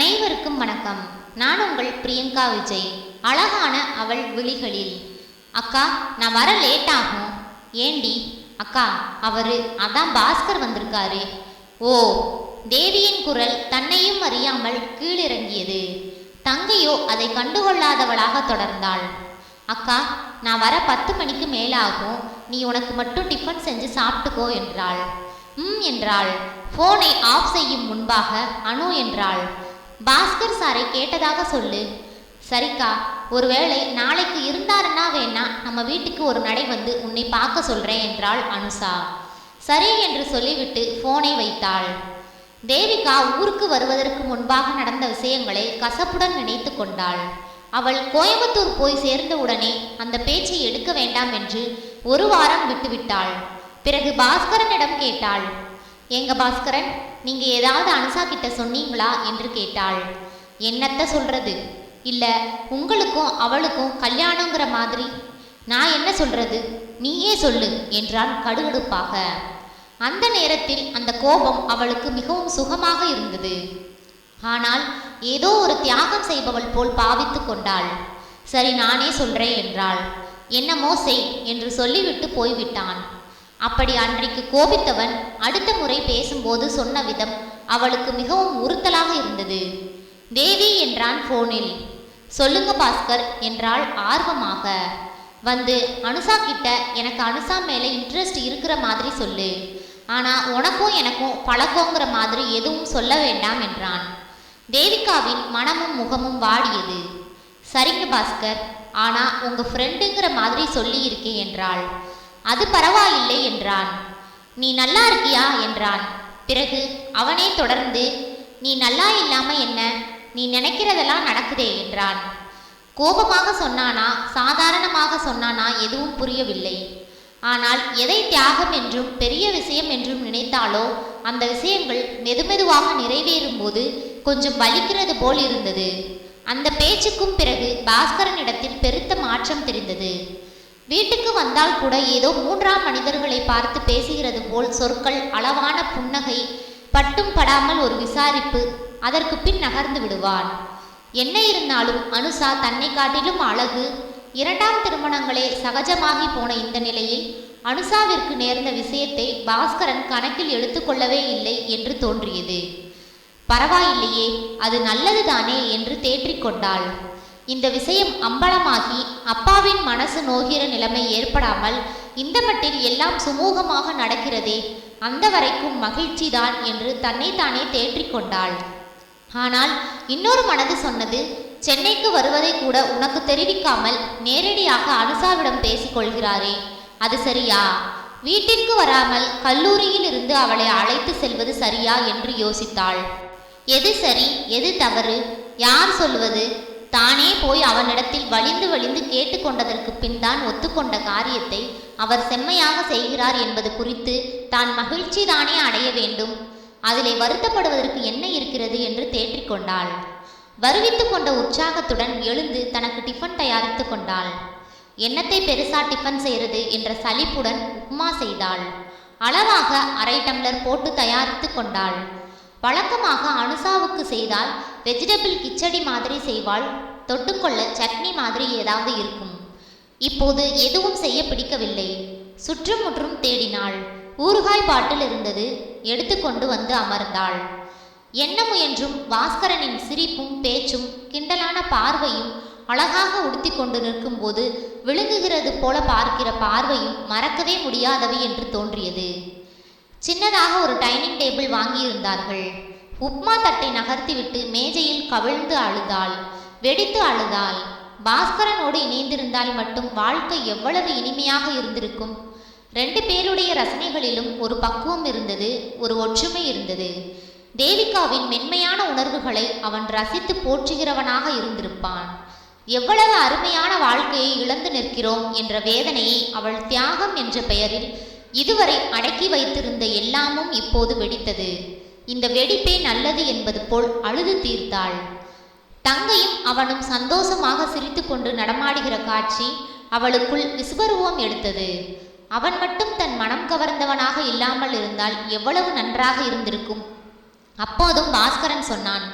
அனைவருக்கும் வணக்கம். நான் உங்கள் பிரியங்கா விஜய். அழகான அவள் விழிகளில். அக்கா நான் வர லேட் ஆகும். ஏண்டி? அக்கா அவரு அதான் பாஸ்கர் வந்திருக்காரு. ஓ தேவியின் குரல் தன்னையும் அறியாமல் கீழிறங்கியது. தங்கையோ அதை கண்டுகொள்ளாதவளாக தொடர்ந்தாள். அக்கா நான் வர பத்து மணிக்கு மேலாகும். நீ உனக்கு மட்டும் டிஃபன் செஞ்சு சாப்பிட்டுக்கோ என்றாள். ம் என்றாள். ஃபோனை ஆஃப் செய்யும் முன்பாக அனு என்றாள். பாஸ்கர் சாரை கேட்டதாக சொல்லு. சரிக்கா ஒருவேளை நாளைக்கு இருந்தாருன்னா வேணா நம்ம வீட்டுக்கு ஒரு நடை வந்து உன்னை பார்க்க சொல்கிறேன் என்றாள் அனுசா சரி என்று சொல்லிவிட்டு ஃபோனை வைத்தாள். தேவிகா ஊருக்கு வருவதற்கு முன்பாக நடந்த விஷயங்களை கசப்புடன் நினைத்து கொண்டாள். அவள் கோயம்புத்தூர் போய் சேர்ந்தவுடனே அந்த பேச்சை எடுக்க வேண்டாம் என்று ஒரு வாரம் விட்டுவிட்டாள். பிறகு பாஸ்கரனிடம் கேட்டாள் எங்க பாஸ்கரன் நீங்க ஏதாவது அனுசா கிட்ட சொன்னீங்களா என்று கேட்டாள். என்னத்த சொல்றது? இல்ல உங்களுக்கும் அவளுக்கும் கல்யாணங்கிற மாதிரி? நான் என்ன சொல்றது? நீயே சொல்லு என்றான் கடுகடுப்பாக. அந்த நேரத்தில் அந்த கோபம் அவளுக்கு மிகவும் சுகமாக இருந்தது. ஆனால் ஏதோ ஒரு தியாகம் செய்பவள் போல் பாவித்து கொண்டாள். சரி நானே சொல்றேன் என்றாள். என்னமோ செய் என்று சொல்லிவிட்டு போய்விட்டான். அப்படி அன்றைக்கு கோபித்தவன் அடுத்த முறை பேசும்போது சொன்ன விதம் அவளுக்கு மிகவும் உறுத்தலாக இருந்தது. தேவி என்றான் போனில். சொல்லுங்க பாஸ்கர் என்றாள் ஆர்வமாக. வந்து அனுசா கிட்ட எனக்கு அனுசா மேல இன்ட்ரெஸ்ட் இருக்கிற மாதிரி சொல்லு. ஆனா உனக்கும் எனக்கும் பழக்கங்கிற மாதிரி எதுவும் சொல்ல வேண்டாம் என்றான். தேவிகாவின் மனமும் முகமும் வாடியது. சரிங்க பாஸ்கர் ஆனா உங்க ஃப்ரெண்டுங்கிற மாதிரி சொல்லியிருக்கேன் என்றாள். அது பரவாயில்லை என்றான். நீ நல்லா இருக்கியா? என்றான். பிறகு அவனே தொடர்ந்து நீ நல்லா இல்லாம என்ன? நீ நினைக்கிறதெல்லாம் நடக்குதே என்றான். கோபமாக சொன்னானா? சாதாரணமாக சொன்னானா? எதுவும் புரியவில்லை. ஆனால் எதை தியாகம் என்றும் பெரிய விஷயம் என்றும் நினைத்தாலோ அந்த விஷயங்கள் மெதுமெதுவாக நிறைவேறும் போது கொஞ்சம் வலிக்கிறது போல் இருந்தது. அந்த பேச்சுக்கும் பிறகு பாஸ்கரனிடத்தில் பெருத்த மாற்றம் தெரிந்தது. வீட்டுக்கு வந்தால் கூட ஏதோ மூன்றாம் மனிதர்களை பார்த்து பேசுகிறது போல் சொற்கள் அளவான புன்னகை பட்டும் படாமல் ஒரு விசாரிப்பு அதற்கு பின் நகர்ந்து விடுவான். என்ன இருந்தாலும் அனுசா தன்னை காட்டிலும் அழகு. இரண்டாம் திருமணங்களே சகஜமாகி போன இந்த நிலையில் அனுசாவிற்கு நேர்ந்த விஷயத்தை பாஸ்கரன் கணக்கில் எடுத்துக்கொள்ளவே இல்லை என்று தோன்றியது. பரவாயில்லையே அது நல்லதுதானே என்று தேற்றிக்கொண்டாள் இந்த விஷயம் அம்பலமாகி அப்பாவின் மனசு நோகிற நிலைமை ஏற்படாமல் இந்த மட்டில் எல்லாம் சுமூகமாக நடக்கிறதே அந்த வரைக்கும் மகிழ்ச்சிதான் என்று தன்னைத்தானே தேற்றிக்கொண்டாள் ஆனால் இன்னொரு மனது சொன்னது சென்னைக்கு வருவதை கூட உனக்கு தெரிவிக்காமல் நேரடியாக அனுசாவிடம் பேசிக்கொள்கிறாரே அது சரியா? வீட்டிற்கு வராமல் கல்லூரியில் இருந்து அவளை அழைத்து செல்வது சரியா? என்று யோசித்தாள். எது சரி எது தவறு? யார் சொல்வது? தானே போய் அவனிடத்தில் வலிந்து வலிந்து கேட்டுக்கொண்டதற்கு பின் தான் ஒத்துக்கொண்ட காரியத்தை அவர் செம்மையாக செய்கிறார் என்பது குறித்து தான் மகிழ்ச்சி தானே அடைய வேண்டும். அதிலே வருத்தப்படுவதற்கு என்ன இருக்கிறது என்று தேற்றிக்கொண்டாள். வருவித்து கொண்ட உற்சாகத்துடன் எழுந்து தனக்கு டிஃபன் தயாரித்து கொண்டாள். என்னத்தை பெருசா டிஃபன் செய்கிறது என்ற சலிப்புடன் உப்மா செய்தாள். அளவாக அரை டம்ளர் போட்டு தயாரித்து கொண்டாள். வழக்கமாக அனுசாவுக்கு செய்தால் வெஜிடபிள் கிச்சடி மாதிரி செய்வாள் தொட்டுக்கொள்ள சட்னி மாதிரி ஏதாவது இருக்கும். இப்போது எதுவும் செய்ய பிடிக்கவில்லை. சுற்றும் முற்றும் தேடினாள். ஊறுகாய் பாட்டில் இருந்தது எடுத்துக்கொண்டு வந்து அமர்ந்தாள். என்ன முயன்றும் பாஸ்கரனின் சிரிப்பும் பேச்சும் கிண்டலான பார்வையும் அழகாக உடுத்தி கொண்டு நிற்கும்போது விழுங்குகிறது போல பார்க்கிற பார்வையும் மறக்கவே முடியாதவை என்று தோன்றியது. சின்னதாக ஒரு டைனிங் டேபிள் வாங்கியிருந்தார்கள். உப்மா தட்டை நகர்த்திவிட்டு மேஜையில் கவிழ்ந்து அழுதாள். வெடித்து அழுதாள். பாஸ்கரனோடு இணைந்திருந்தால் மட்டும் வாழ்க்கை எவ்வளவு இனிமையாக இருந்திருக்கும். ரெண்டு பேருடைய ரசனைகளிலும் ஒரு பக்குவம் இருந்தது ஒரு ஒற்றுமை இருந்தது. தேவிகாவின் மென்மையான உணர்வுகளை அவன் ரசித்து போற்றுகிறவனாக இருந்திருப்பான். எவ்வளவு அருமையான வாழ்க்கையை இழந்து நிற்கிறோம் என்ற வேதனையை அவள் தியாகம் என்ற பெயரில் இதுவரை அடக்கி வைத்திருந்த எல்லாமும் இப்போது வெடித்தது. இந்த வெடிப்பே நல்லது என்பது போல் அழுது தீர்த்தாள். தங்கையும் அவனும் சந்தோஷமாக சிரித்துக்கொண்டு நடமாடுகிற காட்சி அவளுக்குள் விசுவரூபம் எடுத்தது. அவன் மட்டும் தன் மனம் கவர்ந்தவனாக இல்லாமல் இருந்தால் எவ்வளவு நன்றாக இருந்திருக்கும்? அப்போதும் பாஸ்கரன் சொன்னான்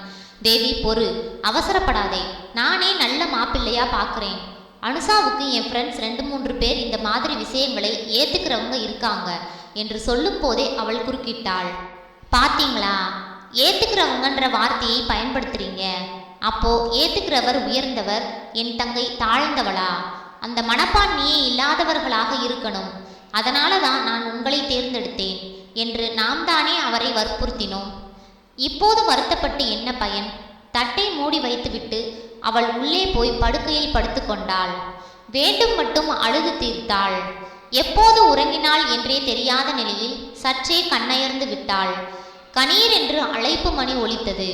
தேவி பொறு அவசரப்படாதே. நானே நல்ல மாப்பிள்ளையா பார்க்குறேன். அனுஷாவுக்கு என் ஃப்ரெண்ட்ஸ் ரெண்டு மூன்று பேர் இந்த மாதிரி விஷயங்களை ஏற்றுக்கிறவங்க இருக்காங்க என்று சொல்லும் போதே அவள் குறுக்கிட்டாள். பாத்தீங்களா? ஏத்துக்கிறவங்கன்ற வார்த்தையை பயன்படுத்துறீங்க. அப்போ ஏத்துக்கிறவர் உயர்ந்தவர் என் தங்கை தாழ்ந்தவளா? அந்த மனப்பான்மையே இல்லாதவர்களாக இருக்கணும். அதனால தான் நான் உங்களை தேர்ந்தெடுத்தேன் என்று நாம் தானே அவரை வற்புறுத்தினோம். இப்போது வருத்தப்பட்டு என்ன பயன்? தட்டை மூடி வைத்துவிட்டு அவள் உள்ளே போய் படுக்கையில் படுத்துக்கொண்டாள் வேண்டும் மட்டும் அழுது தீர்த்தாள். எப்போது உறங்கினாள் என்றே தெரியாத நிலையில் சற்றே கண்ணயர்ந்து விட்டாள். கணீர் என்று அழைப்பு மணி ஒலித்தது.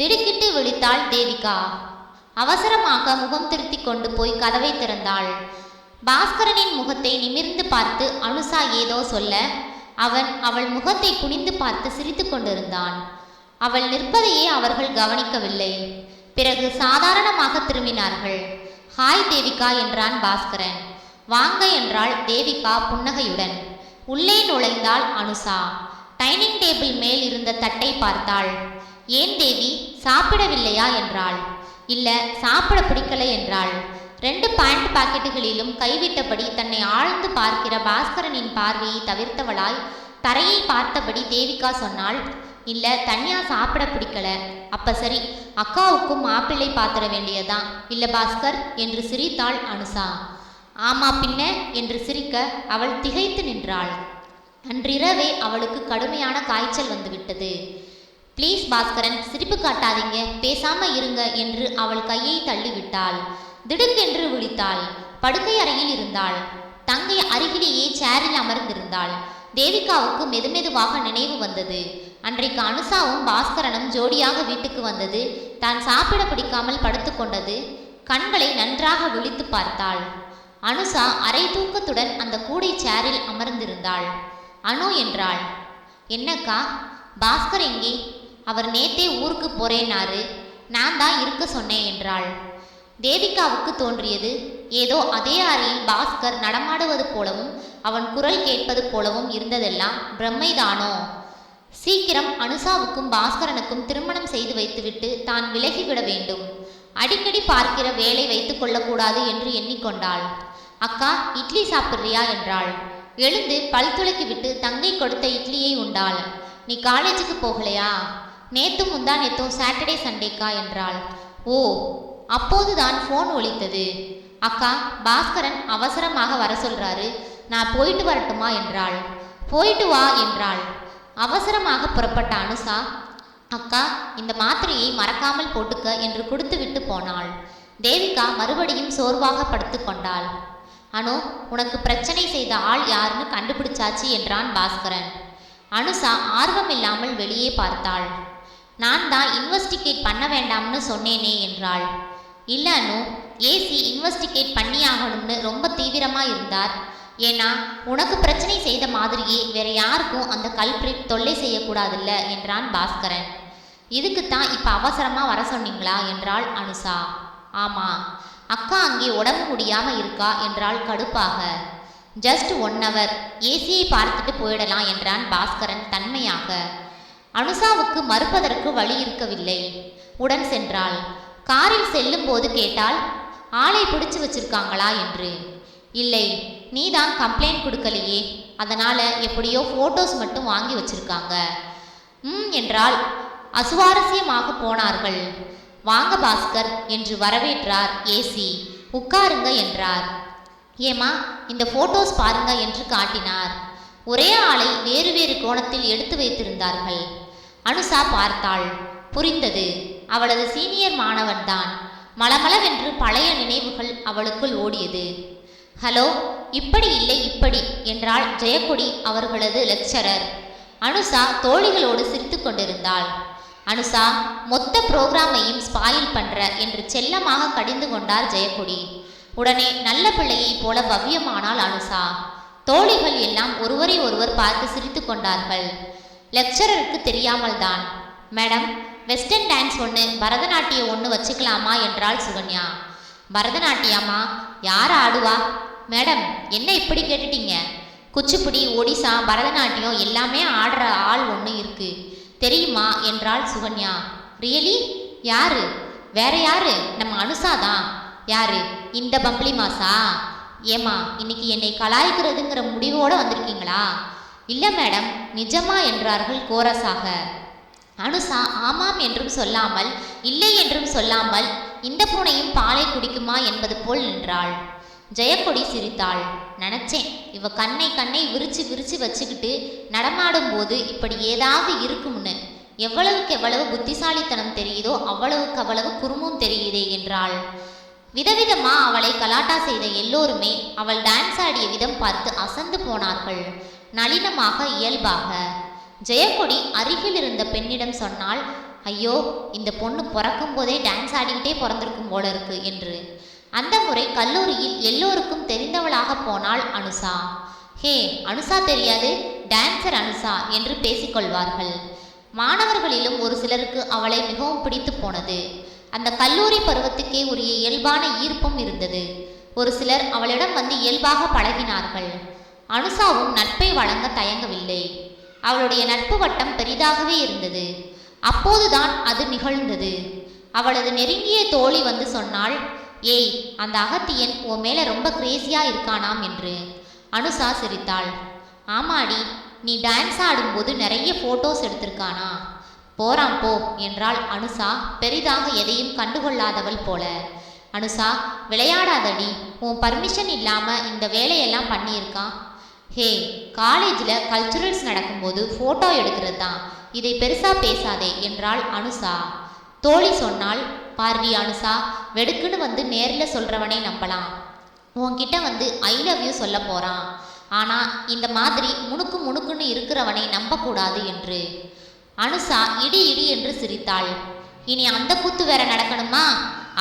திடுக்கிட்டு விழித்தாள் தேவிகா. அவசரமாக முகம் திருத்தி கொண்டு போய் கதவை திறந்தாள். பாஸ்கரனின் முகத்தை நிமிர்ந்து பார்த்து அனுசா ஏதோ சொல்ல அவன் அவள் முகத்தை குனிந்து பார்த்து சிரித்து கொண்டிருந்தான். அவள் நிற்பதையே அவர்கள் கவனிக்கவில்லை. பிறகு சாதாரணமாக திரும்பினார்கள். ஹாய் தேவிகா என்றான் பாஸ்கரன். வாங்க என்றாள் தேவிகா புன்னகையுடன். உள்ளே நுழைந்தாள் அனுசா டைனிங் டேபிள் மேல் இருந்த தட்டை பார்த்தாள். ஏன் தேவி சாப்பிடவில்லையா? என்றாள். இல்ல சாப்பிட பிடிக்கல என்றாள். ரெண்டு பாயிண்ட் பாக்கெட்டுகளிலும் கைவிட்டபடி தன்னை ஆழ்ந்து பார்க்கிற பாஸ்கரனின் பார்வையை தவிர்த்தவளாய் தரையை பார்த்தபடி தேவிகா சொன்னாள் இல்லை தனியாக சாப்பிட பிடிக்கல. அப்ப சரி அக்காவுக்கும் மாப்பிள்ளை பாத்திர வேண்டியதான் இல்லை பாஸ்கர் என்று சிரித்தாள் அனுசா ஆமா பின்ன என்று சிரிக்க அவள் திகைத்து நின்றாள். அன்றிரவே அவளுக்கு கடுமையான காய்ச்சல் வந்துவிட்டது. ப்ளீஸ் பாஸ்கரன் சிரிப்பு காட்டாதீங்க. பேசாம இருங்க என்று அவள் கையை தள்ளிவிட்டாள். திடுக்கென்று விழித்தாள். படுக்கை அறையில் இருந்தாள். தங்கை அருகிலேயே சேரில் அமர்ந்திருந்தாள். தேவிகாவுக்கு மெதுமெதுவாக நினைவு வந்தது. அன்றைக்கு அனுசாவும் பாஸ்கரனும் ஜோடியாக வீட்டுக்கு வந்தது. தான் சாப்பிட பிடிக்காமல் படுத்துக்கொண்டது கண்களை நன்றாக விழித்து பார்த்தாள். அனுசா அரை தூக்கத்துடன் அந்த கூடை சேரில் அமர்ந்திருந்தாள். அனு என்றாள் என்னக்கா பாஸ்கர் எங்கே? அவர் நேத்தே ஊருக்கு போறேனாரு. நான் தான் இருக்க சொன்னேன் என்றாள். தேவிகாவுக்கு தோன்றியது ஏதோ அதே அறையில் பாஸ்கர் நடமாடுவது போலவும் அவன் குரல் கேட்பது போலவும் இருந்ததெல்லாம் பிரம்மைதானோ? சீக்கிரம் அனுசாவுக்கும் பாஸ்கரனுக்கும் திருமணம் செய்து வைத்துவிட்டு தான் விலகிவிட வேண்டும். அடிக்கடி பார்க்கிற வேலை வைத்துக் கொள்ளக்கூடாது என்று எண்ணிக்கொண்டாள். அக்கா இட்லி சாப்பிட்றியா? என்றாள். எழுந்து பல் துளக்கி விட்டு தங்கை கொடுத்த இட்லியை உண்டாள். நீ காலேஜுக்கு போகலையா? நேத்தும் முந்தா நேத்தும் சாட்டர்டே சண்டேக்கா? என்றாள். ஓ அப்போதுதான் ஃபோன் ஒழித்தது அக்கா பாஸ்கரன் அவசரமாக வர சொல்றாரு நான் போயிட்டு வரட்டுமா? என்றாள். போயிட்டு வா என்றாள். அவசரமாக புறப்பட்ட அனுசா அக்கா இந்த மாத்திரையை மறக்காமல் போட்டுக்க என்று கொடுத்து விட்டு போனாள். தேவிகா மறுபடியும் சோர்வாக படுத்து கொண்டாள். அனு உனக்கு பிரச்சனை செய்த ஆள் யாருன்னு கண்டுபிடிச்சாச்சு என்றான் பாஸ்கரன். அனுசா ஆர்வமில்லாமல் வெளியே பார்த்தாள். நான் தான் இன்வெஸ்டிகேட் பண்ண வேண்டாம்னு சொன்னேனே என்றாள். இல்லை அனு. ஏசி இன்வெஸ்டிகேட் பண்ணியாகணும்னு ரொம்ப தீவிரமாக இருந்தார். ஏன்னா உனக்கு பிரச்சனை செய்த மாதிரியே வேற யாருக்கும் அந்த கல்பிரிட் தொல்லை செய்யக்கூடாதுல்ல என்றான் பாஸ்கரன். இதுக்குத்தான் இப்போ அவசரமாக வர சொன்னீங்களா என்றாள் அனுசா ஆமாம் அக்கா அங்கே உடம்பு முடியாமல் இருக்கா என்றாள் கடுப்பாக. ஜஸ்ட் ஒன் ஹவர் ஏசியை பார்த்துட்டு போயிடலாம் என்றான் பாஸ்கரன் தன்மையாக. அனுசாவுக்கு மறுப்பதற்கு வழி இருக்கவில்லை. உடன் சென்றாள். காரில் செல்லும் போது கேட்டால் ஆளை பிடிச்சு வச்சிருக்காங்களா என்று. இல்லை நீதான் கம்ப்ளைண்ட் கொடுக்கலையே. அதனால எப்படியோ ஃபோட்டோஸ் மட்டும் வாங்கி வச்சிருக்காங்க. ம் என்றால் அசுவாரஸ்யமாக போனார்கள். வாங்க பாஸ்கர் என்று வரவேற்றார் ஏசி உட்காருங்க என்றார். ஏமா இந்த போட்டோஸ் பாருங்க என்று காட்டினார். ஒரே ஆளை வேறு வேறு கோணத்தில் எடுத்து வைத்திருந்தார்கள். அனுசா பார்த்தாள். புரிந்தது. அவளது சீனியர் மாணவன்தான். மளமளவென்று பழைய நினைவுகள் அவளுக்குள் ஓடியது. ஹலோ இப்படி இல்லை இப்படி என்றாள் ஜெயக்குடி அவர்களது லெக்சரர். அனுசா தோழிகளோடு சிரித்து கொண்டிருந்தாள். அனுசா மொத்த புரோகிராமையும் ஸ்பாயில் பண்ற என்று செல்லமாக கடிந்து கொண்டார் ஜெயக்குடி. உடனே நல்ல பிள்ளையைப் போல பவ்யமானாள் அனுசா தோழிகள் எல்லாம் ஒருவரை ஒருவர் பார்த்து சிரித்து கொண்டார்கள். லெக்சரருக்கு தெரியாமல் தான் மேடம் வெஸ்டர்ன் டான்ஸ் ஒன்று பரதநாட்டியம் ஒன்று வச்சுக்கலாமா என்றாள் சுகன்யா. பரதநாட்டியமா? யார் ஆடுவா? மேடம் என்ன இப்படி கேட்டுட்டீங்க? குச்சிப்புடி ஒடிசா பரதநாட்டியம் எல்லாமே ஆடுற ஆள் ஒன்று இருக்கு. தெரியுமா? என்றாள் சுகன்யா. ரியலி யாரு? வேற யாரு? நம்ம அனுசா தான். யாரு? இந்த பம்பளி மாசா? ஏமா இன்னைக்கு என்னை கலாய்க்கிறதுங்கிற முடிவோடு வந்திருக்கீங்களா? இல்லை மேடம் நிஜமா என்றார்கள் கோரஸாக அனுசா ஆமாம் என்றும் சொல்லாமல் இல்லை என்றும் சொல்லாமல் இந்த பூனையும் பாலை குடிக்குமா என்பது போல் நின்றாள். ஜெயக்கொடி சிரித்தாள். நினைச்சேன் இவ கண்ணை கண்ணை விரிச்சு விரிச்சு வச்சுக்கிட்டு நடமாடும் போது இப்படி ஏதாவது இருக்கும்னு. எவ்வளவுக்கு எவ்வளவு புத்திசாலித்தனம் தெரியுதோ அவ்வளவுக்கு அவ்வளவு குறுமும் தெரியுதே என்றாள். விதவிதமா அவளை கலாட்டா செய்த எல்லோருமே அவள் டான்ஸ் ஆடிய விதம் பார்த்து அசந்து போனார்கள். நளினமாக இயல்பாக. ஜெயக்கொடி அருகில் இருந்த பெண்ணிடம் சொன்னால் ஐயோ இந்த பொண்ணு பிறக்கும் போதே டான்ஸ் ஆடிக்கிட்டே பிறந்திருக்கும் போல இருக்கு என்று. அந்த முறை கல்லூரியில் எல்லோருக்கும் தெரிந்தவளாக போனாள் அனுசா. ஹே அனுசா தெரியாது டான்சர் அனுசா என்று பேசிக்கொள்வார்கள் மாணவர்களிலும் ஒரு சிலருக்கு அவளை மிகவும் பிடித்து போனது. அந்த கல்லூரி பருவத்துக்கே உரிய இயல்பான ஈர்ப்பும் இருந்தது. ஒரு சிலர் அவளிடம் வந்து இயல்பாக பழகினார்கள். அனுசாவும் நட்பை வழங்க தயங்கவில்லை. அவளுடைய நட்பு வட்டம் பெரிதாகவே இருந்தது. அப்போதுதான் அது நிகழ்ந்தது. அவளது நெருங்கிய தோழி வந்து சொன்னாள் ஏய் அந்த அகத்தியன் உன் மேல ரொம்ப கிரேசியா இருக்கானாம் என்று. அனுசா சிரித்தாள் ஆமாடி நீ டான்ஸ் ஆடும்போது நிறைய ஃபோட்டோஸ் எடுத்திருக்கானா? போறான் போ என்றாள் அனுசா பெரிதாக எதையும் கண்டுகொள்ளாதவள் போல. அனுசா விளையாடாதடி உன் பர்மிஷன் இல்லாம இந்த வேலையெல்லாம் பண்ணியிருக்கான். ஹே காலேஜில் கல்ச்சுரல்ஸ் நடக்கும்போது ஃபோட்டோ எடுக்கிறது தான் இதை பெருசாக பேசாதே என்றாள் அனுசா தோழி சொன்னால் பார்வி அனுசா வெடுக்குன்னு வந்து நேரில் சொல்கிறவனே நம்பலாம். உன்கிட்ட வந்து ஐ லவ் யூ சொல்ல போகிறான் ஆனால் இந்த மாதிரி முணுக்கு முணுக்குன்னு இருக்கிறவனை நம்பக்கூடாது என்று. அனுசா இடி இடி என்று சிரித்தாள். இனி அந்த கூத்து வேற நடக்கணுமா?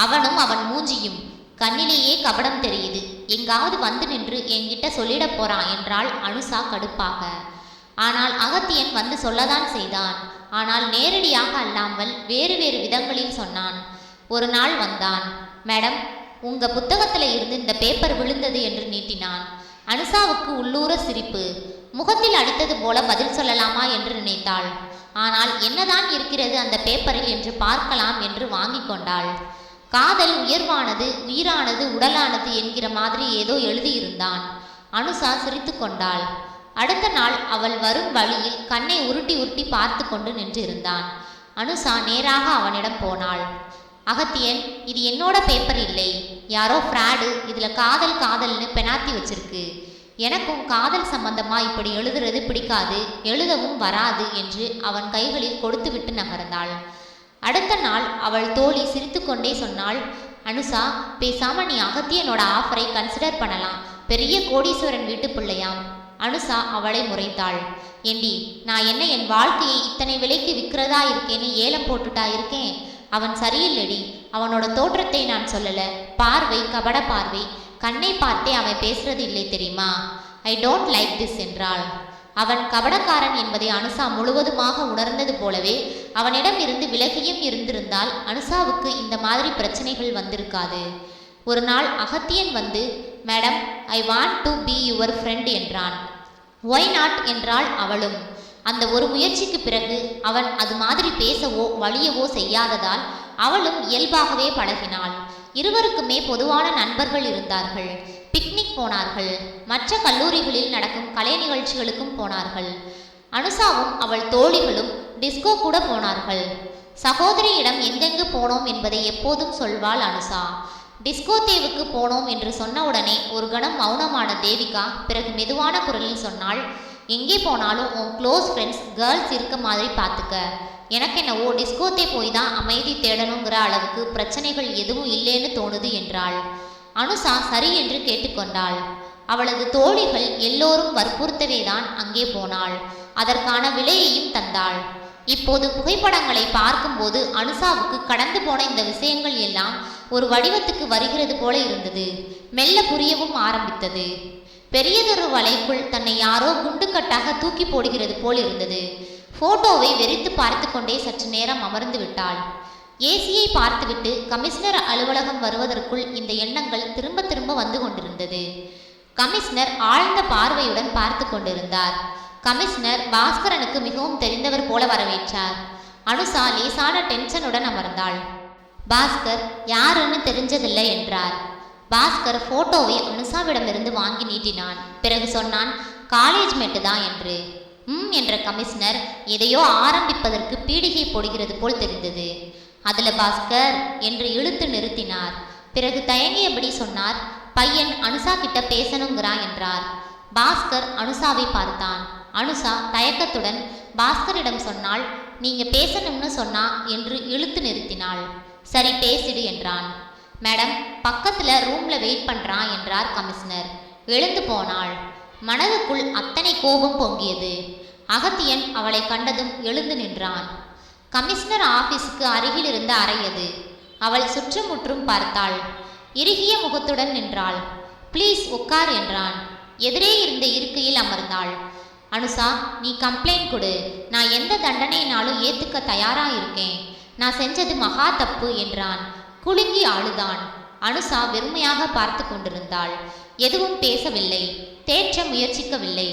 அவனும் அவன் மூஞ்சியும். கண்ணிலேயே கபடம் தெரியுது. எங்காவது வந்து நின்று என்கிட்ட சொல்லிடப் போறான் என்றாள் அனுசா கடுப்பாக. ஆனால் அகத்தியன் வந்து சொல்லதான் செய்தான். ஆனால் நேரடியாக அல்லாமல் வேறு வேறு விதங்களில் சொன்னான். ஒரு நாள் வந்தான். மேடம் உங்க புத்தகத்தில் இருந்து இந்த பேப்பர் விழுந்தது என்று நீட்டினான். அனுசாவுக்கு உள்ளூர சிரிப்பு. முகத்தில் அடித்தது போல பதில் சொல்லலாமா என்று நினைத்தாள். ஆனால் என்னதான் இருக்கிறது அந்த பேப்பரில் என்று பார்க்கலாம் என்று வாங்கி கொண்டாள். காதல் உயர்வானது உயிரானது உடலானது என்கிற மாதிரி ஏதோ எழுதியிருந்தான். அனுசா சிரித்து கொண்டாள். அடுத்த நாள் அவள் வரும் வழியில் கண்ணை உருட்டி உருட்டி பார்த்து கொண்டு நின்றிருந்தான். அனுசா நேராக அவனிடம் போனாள். அகத்தியன் இது என்னோட பேப்பர் இல்லை. யாரோ ஃப்ராடு இதில் காதல் காதல்னு பெனாத்தி வச்சிருக்கு. எனக்கும் காதல் சம்பந்தமா இப்படி எழுதுறது பிடிக்காது எழுதவும் வராது என்று அவன் கைகளில் கொடுத்துவிட்டு நகர்ந்தாள். அடுத்த நாள் அவள் தோழி சிரித்துக்கொண்டே சொன்னாள் அனுசா பேசாம நீ அகத்தியனோட ஆஃபரை கன்சிடர் பண்ணலாம். பெரிய கோடீஸ்வரன் வீட்டு பிள்ளையாம். அனுசா அவளை முறைத்தாள். ஏண்டி நான் என்ன என் வாழ்க்கையை இத்தனை விலைக்கு விற்கிறதா இருக்கேன்னு ஏலம் போட்டுட்டா இருக்கேன்? அவன் சரியில்லடி. அவனோட தோற்றத்தை நான் சொல்லல. பார்வை கபட பார்வை. கண்ணை பார்த்தே அவன் பேசுறது இல்லை தெரியுமா? ஐ டோன்ட் லைக் திஸ் என்றாள். அவன் கபடக்காரன் என்பதை அனுசா முழுவதுமாக உணர்ந்தது போலவே அவனிடம் இருந்து விலகியும் இருந்திருந்தால் அனுசாவுக்கு இந்த மாதிரி பிரச்சனைகள் வந்திருக்காது. ஒரு நாள் அகத்தியன் வந்து madam I want to be your friend என்றான். ஒய் நாட் என்றாள் அவளும். அந்த ஒரு முயற்சிக்கு பிறகு அவன் அது மாதிரி பேசவோ வழியவோ செய்யாததால் அவளும் இயல்பாகவே பழகினாள். இருவருக்குமே பொதுவான நண்பர்கள் இருந்தார்கள். பிக்னிக் போனார்கள். மற்ற கல்லூரிகளில் நடக்கும் கலை நிகழ்ச்சிகளுக்கும் போனார்கள். அனுசாவும் அவள் தோழிகளும் டிஸ்கோ கூட போனார்கள். சகோதரியிடம் எங்கெங்கு போனோம் என்பதை எப்போதும் சொல்வாள் அனுசா. டிஸ்கோ தேவுக்கு போனோம் என்று சொன்னவுடனே ஒரு கணம் மௌனமான தேவிகா பிறகு மெதுவான குரலில் சொன்னாள் எங்கே போனாலும் உன் க்ளோஸ் ஃப்ரெண்ட்ஸ் கேர்ள்ஸ் இருக்க மாதிரி பார்த்துக்க. எனக்கு என்னவோ டிஸ்கோத்தே போய் தான் அமைதி தேடணுங்கிற அளவுக்கு பிரச்சனைகள் எதுவும் இல்லைன்னு தோணுது என்றாள். அனுசா சரி என்று கேட்டுக்கொண்டாள். அவளது தோழிகள் எல்லோரும் வற்புறுத்தவே தான் அங்கே போனாள். அதற்கான விலையையும் தந்தாள். இப்போது புகைப்படங்களை பார்க்கும்போது அனுசாவுக்கு கடந்து போன இந்த விஷயங்கள் எல்லாம் ஒரு வடிவத்துக்கு வருகிறது போல இருந்தது. மெல்ல புரியவும் ஆரம்பித்தது. பெரியதொரு வலைக்குள் தன்னை யாரோ குண்டுக்கட்டாக தூக்கி போடுகிறது போல் இருந்தது. போட்டோவை வெறித்து பார்த்து கொண்டே சற்று நேரம் அமர்ந்து விட்டாள். ஏசியை பார்த்துவிட்டு கமிஷனர் அலுவலகம் வருவதற்குள் இந்த எண்ணங்கள் திரும்ப திரும்ப வந்து கொண்டிருந்தது. கமிஷனர் ஆழ்ந்த பார்வையுடன் பார்த்து கொண்டிருந்தார். கமிஷனர் பாஸ்கரனுக்கு மிகவும் தெரிந்தவர் போல வரவேற்றார். அனுசா லேசான டென்ஷனுடன் அமர்ந்தாள். பாஸ்கர் யாருன்னு தெரிஞ்சதில்லை என்றார். பாஸ்கர் போட்டோவை அனுசாவிடமிருந்து வாங்கி நீட்டினான். பிறகு சொன்னான் காலேஜ் மேட்டு தான் என்று. ம் என்ற கமிஷனர் எதையோ ஆரம்பிப்பதற்கு பீடிகை போடுகிறது போல் தெரிந்தது. அதுல பாஸ்கர் என்று இழுத்து நிறுத்தினார். பிறகு தயங்கியபடி சொன்னார் பையன் அனுசா கிட்ட பேசணுங்கிறான் என்றார். பாஸ்கர் அனுசாவை பார்த்தான். அனுசா தயக்கத்துடன் பாஸ்கரிடம் சொன்னால் நீங்க பேசணும்னு சொன்னா என்று இழுத்து நிறுத்தினாள். சரி பேசிடு என்றான். மேடம் பக்கத்துல ரூம்ல வெயிட் பண்றான் என்றார் கமிஷனர். எழுந்து போனாள். மனதுக்குள் அத்தனை கோபம் பொங்கியது. அகத்தியன் அவளை கண்டதும் எழுந்து நின்றான். கமிஷனர் ஆபீஸுக்கு அருகில் இருந்த அறை அது. அவள் சுற்றுமுற்றும் பார்த்தாள். இறுகிய முகத்துடன் நின்றாள். ப்ளீஸ் உட்கார் என்றான். எதிரே இருந்த இருக்கையில் அமர்ந்தாள். அனுசா நீ கம்ப்ளைண்ட் கொடு. நான் எந்த தண்டனையினாலும் ஏத்துக்க தயாரா இருக்கேன். நான் செஞ்சது மகா தப்பு என்றான். குலுங்கி அழுதான் அனுசா வெறுமையாக பார்த்து கொண்டிருந்தாள். எதுவும் பேசவில்லை. தேற்ற முயற்சிக்கவில்லை.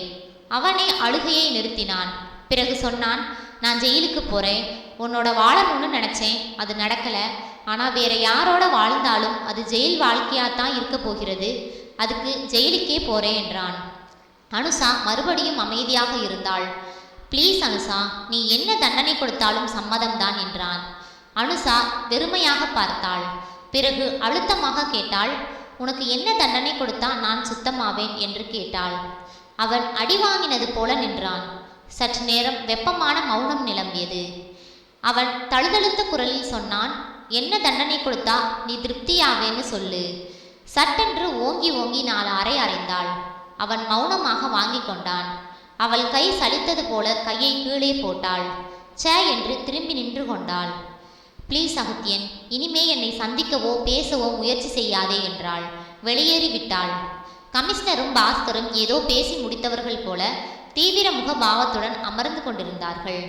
அவனே அழுகையை நிறுத்தினான். பிறகு சொன்னான் நான் ஜெயிலுக்கு போறேன். உன்னோட வாழணும்னு நினைச்சேன். அது நடக்கல. ஆனா வேற யாரோட வாழ்ந்தாலும் அது ஜெயில் வாழ்க்கையா தான் இருக்க போகிறது. அதுக்கு ஜெயிலுக்கே போறேன் என்றான். அனுசா மறுபடியும் அமைதியாக இருந்தாள். ப்ளீஸ் அனுசா நீ என்ன தண்டனை கொடுத்தாலும் சம்மதம்தான் என்றான். அனுசா வெறுமையாக பார்த்தாள். பிறகு அழுத்தமாக கேட்டாள் உனக்கு என்ன தண்டனை கொடுத்தா நான் சுத்தமாவேன் என்று கேட்டாள். அவன் அடி வாங்கினது போல நின்றான். சற்று நேரம் வெப்பமான மௌனம் நிலம்பியது. அவன் தழுதழுத்த குரலில் சொன்னான் என்ன தண்டனை கொடுத்தா நீ திருப்தியாவேன்னு சொல்லு. சட்டென்று ஓங்கி ஓங்கி நாலு அறை அறைந்தாள். அவன் மௌனமாக வாங்கி கொண்டான். அவள் கை சலித்தது போல கையை கீழே போட்டாள். சே என்று திரும்பி நின்று கொண்டாள். ப்ளீஸ் அகத்தியன் இனிமே என்னை சந்திக்கவோ பேசவோ முயற்சி செய்யாதே என்றாள். வெளியேறி விட்டாள். கமிஷனரும் பாஸ்கரும் ஏதோ பேசி முடித்தவர்கள் போல தீவிர முக பாவத்துடன் அமர்ந்து கொண்டிருந்தார்கள்.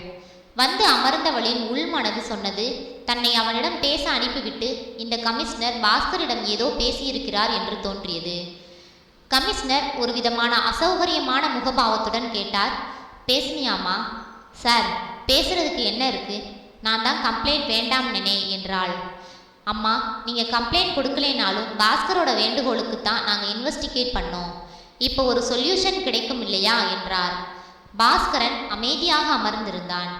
வந்து அமர்ந்தவளின் உள்மனது சொன்னது தன்னை அவனிடம் பேச அனுப்பிவிட்டு இந்த கமிஷனர் பாஸ்கரிடம் ஏதோ பேசியிருக்கிறார் என்று தோன்றியது. கமிஷனர் ஒரு விதமான அசௌகரியமான முகபாவத்துடன் கேட்டார் பேசினியாமா சார் பேசுறதுக்கு என்ன இருக்கு? நான் தான் கம்ப்ளைண்ட் வேண்டாம் நினை என்றாள். அம்மா நீங்கள் கம்ப்ளைண்ட் கொடுக்கலைனாலும் பாஸ்கரோட வேண்டுகோளுக்கு தான் நாங்கள் இன்வெஸ்டிகேட் பண்ணோம். இப்போ ஒரு சொல்யூஷன் கிடைக்கும் இல்லையா? என்றார். பாஸ்கரன் அமைதியாக அமர்ந்திருந்தான்.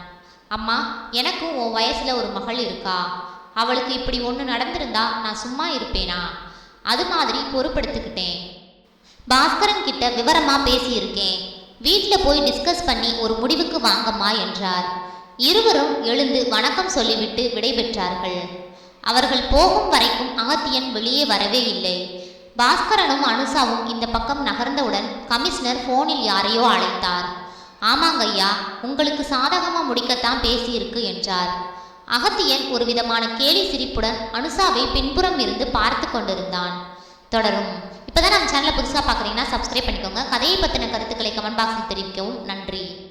அம்மா எனக்கும் உன் வயசில் ஒரு மகள் இருக்கா? அவளுக்கு இப்படி ஒன்று நடந்திருந்தா நான் சும்மா இருப்பேனா? அது மாதிரி பொறுப்படுத்திக்கிட்டேன் பாஸ்கரன் கிட்ட விவரமாக பேசியிருக்கேன். வீட்டில் போய் டிஸ்கஸ் பண்ணி ஒரு முடிவுக்கு வாங்கம்மா என்றார். இருவரும் எழுந்து வணக்கம் சொல்லிவிட்டு விடைபெற்றார்கள். அவர்கள் போகும் வரைக்கும் அகத்தியன் வெளியே வரவே இல்லை. பாஸ்கரனும் அனுசாவும் இந்த பக்கம் நகர்ந்தவுடன் கமிஷனர் ஃபோனில் யாரையோ அழைத்தார். ஆமாங்க ஐயா உங்களுக்கு சாதகமாக முடிக்கத்தான் பேசியிருக்கு என்றார். அகத்தியன் ஒரு விதமான கேலி சிரிப்புடன் அனுசாவை பின்புறம் இருந்து பார்த்து கொண்டிருந்தான். தொடரும். இப்போதான் நம்ம சேனலை புதுசாக பார்க்குறீங்கன்னா சப்ஸ்கிரைப் பண்ணிக்கோங்க. கதையை பற்றின கருத்துக்களை கமெண்ட் பாக்ஸில் தெரிவிக்கவும். நன்றி.